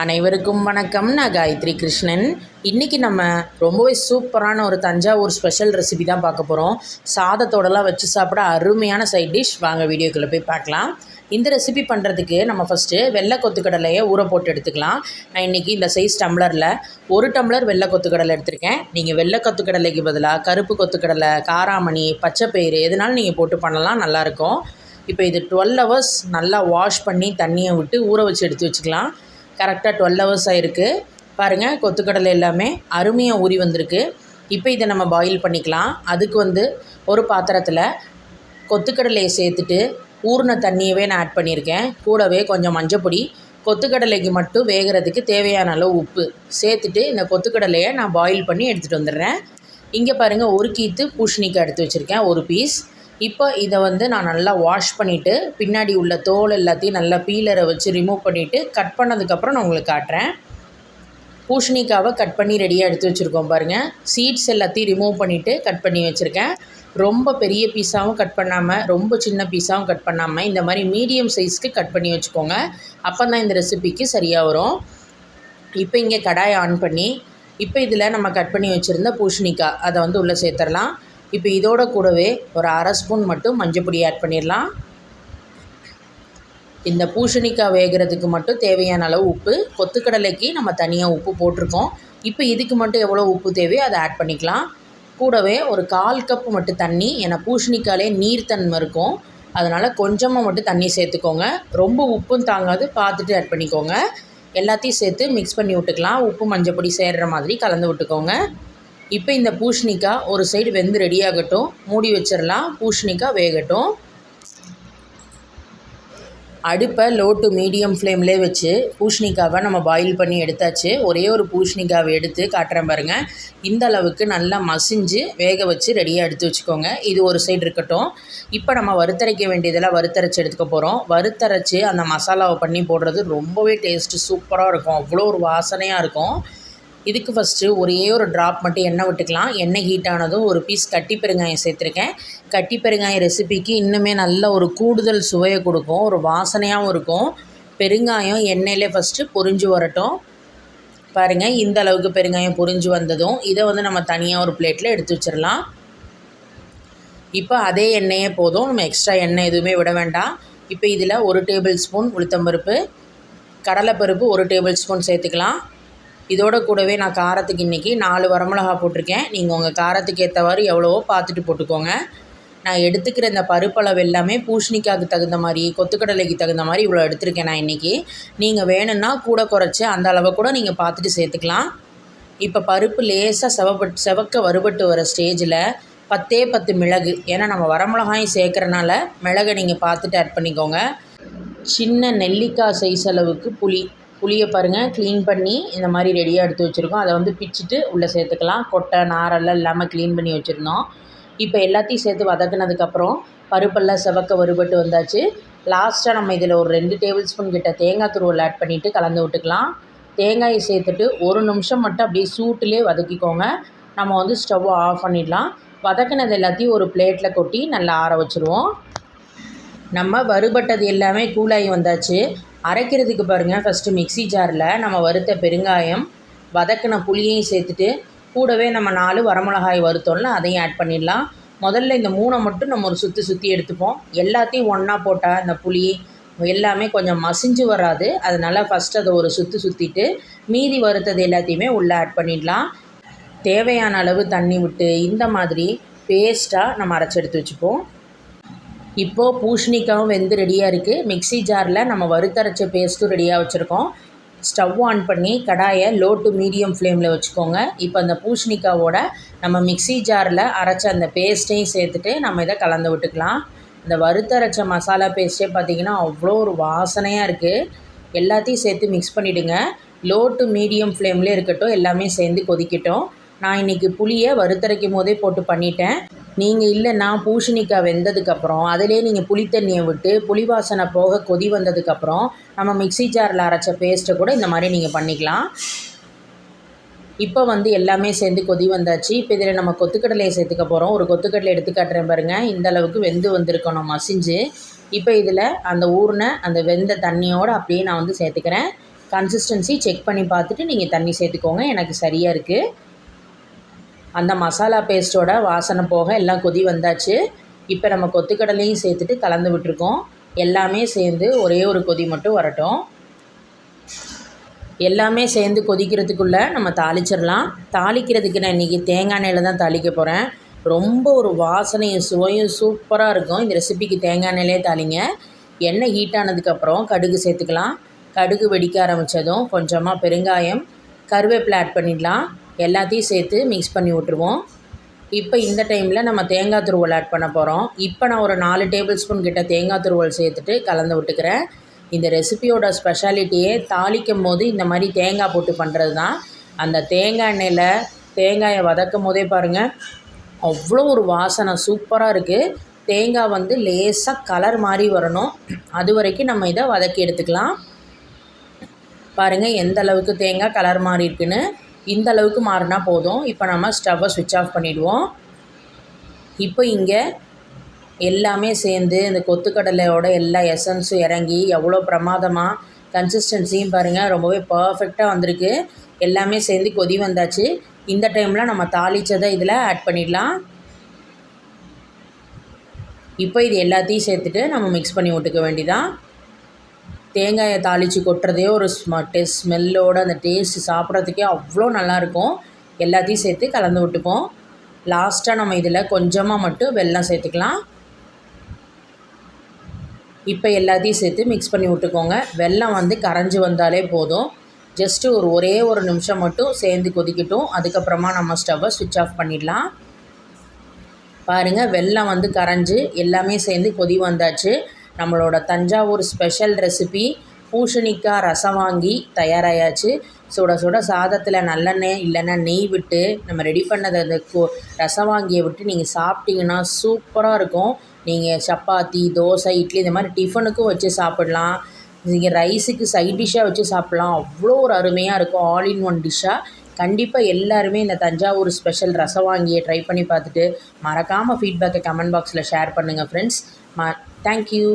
அனைவருக்கும் வணக்கம். நான் காயத்ரி கிருஷ்ணன். இன்றைக்கி நம்ம ரொம்பவே சூப்பரான ஒரு தஞ்சாவூர் ஸ்பெஷல் ரெசிபி தான் பார்க்க போகிறோம் சாதத்தோடலாம் வச்சு சாப்பிட அருமையான சைட் டிஷ் வாங்க வீடியோக்குள்ளே போய் பார்க்கலாம். இந்த ரெசிபி பண்ணுறதுக்கு நம்ம ஃபஸ்ட்டு வெள்ளை கொத்துக்கடலையை ஊற போட்டு எடுத்துக்கலாம். நான் இன்றைக்கி இந்த சைஸ் டம்ளரில் ஒரு டம்ளர் வெள்ளை கொத்துக்கடலை எடுத்திருக்கேன். நீங்கள் வெள்ளை கொத்துக்கடலைக்கு பதிலாக கருப்பு கொத்துக்கடலை காராமணி பச்சைப்பயிறு எதுனாலும் நீங்கள் போட்டு பண்ணலாம். நல்லாயிருக்கும் இப்போ இது டுவெல் ஹவர்ஸ் நல்லா வாஷ் பண்ணி தண்ணியை விட்டு ஊற வச்சு எடுத்து வச்சுக்கலாம். கரெக்டாக டுவெல் ஹவர்ஸ் ஆகிருக்கு பாருங்கள் கொத்துக்கடலை எல்லாமே அருமையாக ஊறி வந்திருக்கு. இப்போ இதை நம்ம பாயில் பண்ணிக்கலாம். அதுக்கு வந்து ஒரு பாத்திரத்தில் கொத்துக்கடலையை சேர்த்துட்டு ஊறின தண்ணியவே நான் ஆட் பண்ணியிருக்கேன். கூடவே கொஞ்சம் மஞ்சப்பொடி கொத்துக்கடலைக்கு மட்டும் வேகிறதுக்கு தேவையான அளவு உப்பு சேர்த்துட்டு இந்த கொத்துக்கடலையை நான் பாயில் பண்ணி எடுத்துகிட்டு வந்துடுறேன். இங்கே பாருங்கள் ஒரு கீத்து பூஷணிக்காய் எடுத்து வச்சுருக்கேன் ஒரு பீஸ் இப்போ இதை வந்து நான் நல்லா வாஷ் பண்ணிவிட்டு பின்னாடி உள்ள தோல் எல்லாத்தையும் நல்லா பீலரை வச்சு ரிமூவ் பண்ணிவிட்டு கட் பண்ணதுக்கப்புறம் நான் உங்களுக்கு காட்டுறேன். பூஷணிக்காவை கட் பண்ணி ரெடியாக எடுத்து வச்சுருக்கோம் பாருங்கள் சீட்ஸ் எல்லாத்தையும் ரிமூவ் பண்ணிவிட்டு கட் பண்ணி வச்சுருக்கேன். ரொம்ப பெரிய பீஸாகவும் கட் பண்ணாமல் ரொம்ப சின்ன பீஸாகவும் கட் பண்ணாமல் இந்த மாதிரி மீடியம் சைஸ்க்கு கட் பண்ணி வச்சுக்கோங்க. அப்போ தான் இந்த ரெசிபிக்கு சரியாக வரும். இப்போ இங்கே கடாயை ஆன் பண்ணி இப்போ இதில் நம்ம கட் பண்ணி வச்சுருந்த பூஷணிக்காய் அதை வந்து உள்ளே சேர்த்துடலாம். இப்போ இதோட கூடவே ஒரு அரை ஸ்பூன் மட்டும் மஞ்சப்பொடி ஆட் பண்ணிடலாம். இந்த பூசணிக்காய் வேகிறதுக்கு மட்டும் தேவையான அளவு உப்பு. கொத்துக்கடலைக்கு நம்ம தனியாக உப்பு போட்டிருக்கோம். இப்போ இதுக்கு மட்டும் எவ்வளோ உப்பு தேவையோ அதை ஆட் பண்ணிக்கலாம். கூடவே ஒரு கால் கப் மட்டும் தண்ணி. ஏன்னா பூசணிக்காலே நீர்த்தன்மை இருக்கும். அதனால் கொஞ்சமாக மட்டும் தண்ணி சேர்த்துக்கோங்க. ரொம்ப உப்பும் தாங்காது. பார்த்துட்டு ஆட் பண்ணிக்கோங்க. எல்லாத்தையும் சேர்த்து மிக்ஸ் பண்ணி விட்டுக்கலாம். உப்பு மஞ்சப்பொடி சேர்கிற மாதிரி கலந்து விட்டுக்கோங்க. இப்போ இந்த பூஷணிக்காய் ஒரு சைடு வெந்து ரெடியாகட்டும் மூடி வச்சிடலாம் பூஷணிக்காய் வேகட்டும். அடுப்பை லோ டு மீடியம் ஃப்ளேம்லே வச்சு பூஷணிக்காவை நம்ம பாயில் பண்ணி எடுத்தாச்சு. ஒரே ஒரு பூஷணிக்காவை எடுத்து காட்டுறேன் பாருங்கள் இந்த அளவுக்கு நல்லா மசிஞ்சு வேக வச்சு ரெடியாக எடுத்து வச்சுக்கோங்க. இது ஒரு சைடு இருக்கட்டும். இப்போ நம்ம வறுத்தரைக்க வேண்டியதெல்லாம் வறுத்தரைச்சி எடுத்துக்க போகிறோம் வறுத்தரைச்சி அந்த மசாலாவை பண்ணி போடுறது ரொம்பவே டேஸ்ட்டு சூப்பராக இருக்கும். அவ்வளோ ஒரு வாசனையாக இருக்கும். இதுக்கு ஃபஸ்ட்டு ஒரே ஒரு ட்ராப் மட்டும் எண்ணெய் விட்டுக்கலாம். எண்ணெய் ஹீட் ஆனதும் ஒரு பீஸ் கட்டி பெருங்காயம் சேர்த்துருக்கேன். கட்டி பெருங்காயம் ரெசிபிக்கு இன்னுமே நல்ல ஒரு கூடுதல் சுவையை கொடுக்கும். ஒரு வாசனையாகவும் இருக்கும். பெருங்காயம் எண்ணெயிலே ஃபஸ்ட்டு பொரிஞ்சு வரட்டும். பாருங்கள் இந்த அளவுக்கு பெருங்காயம் பொரிஞ்சு வந்ததும் இதை வந்து நம்ம தனியாக ஒரு பிளேட்டில் எடுத்து வச்சிடலாம். இப்போ அதே எண்ணெயே போதும். நம்ம எக்ஸ்ட்ரா எண்ணெய் எதுவுமே விட வேண்டாம். இப்போ இதில் ஒரு டேபிள் ஸ்பூன் உளுத்தம்பருப்பு கடலைப்பருப்பு ஒரு டேபிள் ஸ்பூன் சேர்த்துக்கலாம். இதோட கூடவே நான் காரத்துக்கு இன்றைக்கி நாலு வரமிளகா போட்டிருக்கேன். நீங்கள் உங்கள் காரத்துக்கு ஏற்றவாறு எவ்வளவோ பார்த்துட்டு போட்டுக்கோங்க. நான் எடுத்துக்கிற இந்த பருப்பளவு எல்லாமே பூஷணிக்காய்க்கு தகுந்த மாதிரி கொத்துக்கடலைக்கு தகுந்த மாதிரி இவ்வளோ எடுத்திருக்கேன் நான் இன்றைக்கி நீங்கள் வேணும்னா கூட குறைச்சி அந்த அளவை கூட நீங்கள் பார்த்துட்டு சேர்த்துக்கலாம். இப்போ பருப்பு லேசாக செவப்பட்டு செவக்க வறுபட்டு வர ஸ்டேஜில் பத்தே பத்து மிளகு. ஏன்னா நம்ம வரமிளகாயும் சேர்க்குறனால மிளகை நீங்கள் பார்த்துட்டு ஆட் பண்ணிக்கோங்க. சின்ன நெல்லிக்காய் சைஸ் அளவுக்கு புளி. புளியை பாருங்கள் க்ளீன் பண்ணி இந்த மாதிரி ரெடியாக எடுத்து வச்சுருக்கோம். அதை வந்து பிச்சுட்டு உள்ளே சேர்த்துக்கலாம். கொட்டை நாரெல்லாம் இல்லாமல் க்ளீன் பண்ணி வச்சுருந்தோம். இப்போ எல்லாத்தையும் சேர்த்து வதக்குனதுக்கப்புறம் பருப்பெல்லாம் செவக்க வறுபட்டு வந்தாச்சு. லாஸ்ட்டாக நம்ம இதில் ஒரு ரெண்டு டேபிள் ஸ்பூன் கிட்ட தேங்காய் துருவல் ஆட் பண்ணிவிட்டு கலந்து விட்டுக்கலாம். தேங்காயை சேர்த்துட்டு ஒரு நிமிஷம் மட்டும் அப்படியே சூட்டிலே வதக்கிக்கோங்க. நம்ம வந்து ஸ்டவ்வை ஆஃப் பண்ணிடலாம். வதக்கினது எல்லாத்தையும் ஒரு பிளேட்டில் கொட்டி நல்லா ஆற வச்சுருவோம். நம்ம வறுபட்டது எல்லாமே கூலாகி வந்தாச்சு. அரைக்கிறதுக்கு பாருங்கள் ஃபஸ்ட்டு மிக்சி ஜாரில் நம்ம வறுத்த பெருங்காயம் வதக்கின புளியையும் சேர்த்துட்டு கூடவே நம்ம நாலு வரமிளகாய் வறுத்தோம்ல அதையும் ஆட் பண்ணிடலாம். முதல்ல இந்த மூணை மட்டும் நம்ம ஒரு சுற்றி சுற்றி எடுத்துப்போம். எல்லாத்தையும் ஒன்றா போட்டால் இந்த புளி எல்லாமே கொஞ்சம் மசிஞ்சு வராது. அதனால் ஃபஸ்ட் அதை ஒரு சுற்றி சுற்றிட்டு மீதி வறுத்தது எல்லாத்தையுமே உள்ளே ஆட் பண்ணிடலாம். தேவையான அளவு தண்ணி விட்டு இந்த மாதிரி பேஸ்ட்டாக நம்ம அரைச்சி எடுத்து வச்சுப்போம். இப்போது பூஷணிக்காவும் வெந்து ரெடியாக இருக்குது மிக்சி ஜாரில் நம்ம வறுத்தரைச்ச பேஸ்ட்டும் ரெடியாக வச்சுருக்கோம். ஸ்டவ் ஆன் பண்ணி கடாயை லோ டு மீடியம் ஃப்ளேமில் வச்சுக்கோங்க. இப்போ அந்த பூஷணிக்காவோட நம்ம மிக்சி ஜாரில் அரைச்ச அந்த பேஸ்ட்டையும் சேர்த்துட்டு நம்ம இதை கலந்து விட்டுக்கலாம். இந்த வறுத்தரைச்ச மசாலா பேஸ்ட்டே பார்த்திங்கன்னா அவ்வளோ ஒரு வாசனையாக இருக்குது எல்லாத்தையும் சேர்த்து மிக்ஸ் பண்ணிவிடுங்க லோ டு மீடியம் ஃப்ளேம்லேயே இருக்கட்டும் எல்லாமே சேர்ந்து கொதிக்கட்டும். நான் இன்றைக்கி புளியை வறுத்தரைக்கும் போதே போட்டு பண்ணிட்டேன். நீங்கள் இல்லைன்னா பூசணிக்காய் வெந்ததுக்கப்புறம் அதிலே நீங்கள் புளித்தண்ணியை விட்டு புளி வாசனை போக கொதி வந்ததுக்கப்புறம் நம்ம மிக்சி ஜாரில் அரைச்ச பேஸ்ட்டை கூட இந்த மாதிரி நீங்கள் பண்ணிக்கலாம். இப்போ வந்து எல்லாமே சேர்ந்து கொதி வந்தாச்சு. இப்போ இதில் நம்ம கொத்துக்கடலையை சேர்த்துக்க போகிறோம் ஒரு கொத்துக்கடலை எடுத்து காட்டுறேன் பாருங்கள் இந்த அளவுக்கு வெந்து வந்திருக்கணும் மசிஞ்சு. இப்போ இதில் அந்த ஊறின அந்த வெந்த தண்ணியோடு அப்படியே நான் வந்து சேர்த்துக்கிறேன். கன்சிஸ்டன்சி செக் பண்ணி பார்த்துட்டு நீங்கள் தண்ணி சேர்த்துக்கோங்க. எனக்கு சரியாக இருக்குது அந்த மசாலா பேஸ்ட்டோட வாசனை போக எல்லாம் கொதி வந்தாச்சு. இப்போ நம்ம கொத்துக்கடலையும் சேர்த்துட்டு கலந்து விட்டுருக்கோம். எல்லாமே சேர்ந்து ஒரே ஒரு கொதி மட்டும் வரட்டும். எல்லாமே சேர்ந்து கொதிக்கிறதுக்குள்ளே நம்ம தாளிச்சிடலாம். தாளிக்கிறதுக்கு நான் இன்றைக்கி தேங்காய் எண்ணெயில் தான் தாளிக்க போகிறேன் ரொம்ப ஒரு வாசனையும் சுவையும் சூப்பராக இருக்கும். இந்த ரெசிபிக்கு தேங்காய் எண்ணெயிலே தாளிங்க. எண்ணெய் ஹீட் ஆனதுக்கப்புறம் கடுகு சேர்த்துக்கலாம். கடுகு வெடிக்க ஆரம்பித்ததும் கொஞ்சமாக பெருங்காயம் கருவேப்பிலை ஆட் பண்ணிடலாம். எல்லாத்தையும் சேர்த்து மிக்ஸ் பண்ணி விட்ருவோம் இப்போ இந்த டைமில் நம்ம தேங்காய் துருவல் ஆட் பண்ண போகிறோம் இப்போ நான் ஒரு நாலு டேபிள் ஸ்பூன் கிட்ட தேங்காய் துருவல் சேர்த்துட்டு கலந்து விட்டுக்கிறேன். இந்த ரெசிபியோட ஸ்பெஷாலிட்டியே தாளிக்கும் போது இந்த மாதிரி தேங்காய் போட்டு பண்ணுறது தான். அந்த தேங்காய் எண்ணெயில் தேங்காயை வதக்கும் போதே பாருங்கள் அவ்வளோ ஒரு வாசனை சூப்பராக இருக்குது தேங்காய் வந்து லேசாக கலர் மாதிரி வரணும். அது வரைக்கும் நம்ம இதை வதக்கி எடுத்துக்கலாம். பாருங்கள் எந்த அளவுக்கு தேங்காய் கலர் மாறி இருக்குன்னு. இந்த அளவுக்கு மாறினா போதும். இப்போ நம்ம ஸ்டவ்வை சுவிட்ச் ஆஃப் பண்ணிவிடுவோம் இப்போ இங்கே எல்லாமே சேர்ந்து இந்த கொத்துக்கடலையோட எல்லா எசன்ஸும் இறங்கி எவ்வளோ பிரமாதமாக கன்சிஸ்டன்சியும் பாருங்கள் ரொம்பவே பர்ஃபெக்டாக வந்திருக்கு. எல்லாமே சேர்ந்து கொதி வந்தாச்சு. இந்த டைமில் நம்ம தாளித்ததை இதில் ஆட் பண்ணிடலாம். இப்போ இது எல்லாத்தையும் சேர்த்துட்டு நம்ம மிக்ஸ் பண்ணி விட்டுக்க வேண்டிதான் தேங்காயை தாளித்து கொட்டுறதே ஒரு ஸ்ம டேஸ்ட் ஸ்மெல்லோட அந்த டேஸ்ட்டு சாப்பிட்றதுக்கே அவ்வளோ நல்லாயிருக்கும். எல்லாத்தையும் சேர்த்து கலந்து விட்டுப்போம். லாஸ்ட்டாக நம்ம இதில் கொஞ்சமாக மட்டும் வெல்லம் சேர்த்துக்கலாம். இப்போ எல்லாத்தையும் சேர்த்து மிக்ஸ் பண்ணி விட்டுக்கோங்க. வெல்லம் வந்து கரைஞ்சி வந்தாலே போதும். ஜஸ்ட்டு ஒரு ஒரே ஒரு நிமிஷம் மட்டும் சேர்ந்து கொதிக்கட்டும். அதுக்கப்புறமா நம்ம ஸ்டவ்வை சுவிட்ச் ஆஃப் பண்ணிடலாம். பாருங்கள் வெல்லம் வந்து கரைஞ்சி எல்லாமே சேர்ந்து கொதி வந்தாச்சு. நம்மளோட தஞ்சாவூர் ஸ்பெஷல் ரெசிபி பூசணிக்காய் ரசம் வாங்கி தயாராகியாச்சு சுட சுட சாதத்தில் நல்லெண்ணெய் இல்லைன்னா நெய் விட்டு நம்ம ரெடி பண்ணதை அந்த கோ ரசம் வாங்கியை விட்டு நீங்கள் சாப்பிட்டீங்கன்னா சூப்பராக இருக்கும். நீங்கள் சப்பாத்தி தோசை இட்லி இந்த மாதிரி டிஃபனுக்கும் வச்சு சாப்பிட்லாம். நீங்கள் ரைஸுக்கு சைட் டிஷ்ஷாக வச்சு சாப்பிட்லாம். அவ்வளோ ஒரு அருமையாக இருக்கும் ஆல் இன் ஒன் டிஷ்ஷாக கண்டிப்பாக எல்லாருமே இந்த தஞ்சாவூர் ஸ்பெஷல் ரசம் வாங்கியை ட்ரை பண்ணி பார்த்துட்டு மறக்காமல் ஃபீட்பேக்கை கமெண்ட் பாக்ஸில் ஷேர் பண்ணுங்கள் ஃப்ரெண்ட்ஸ் ம தேங்க்யூ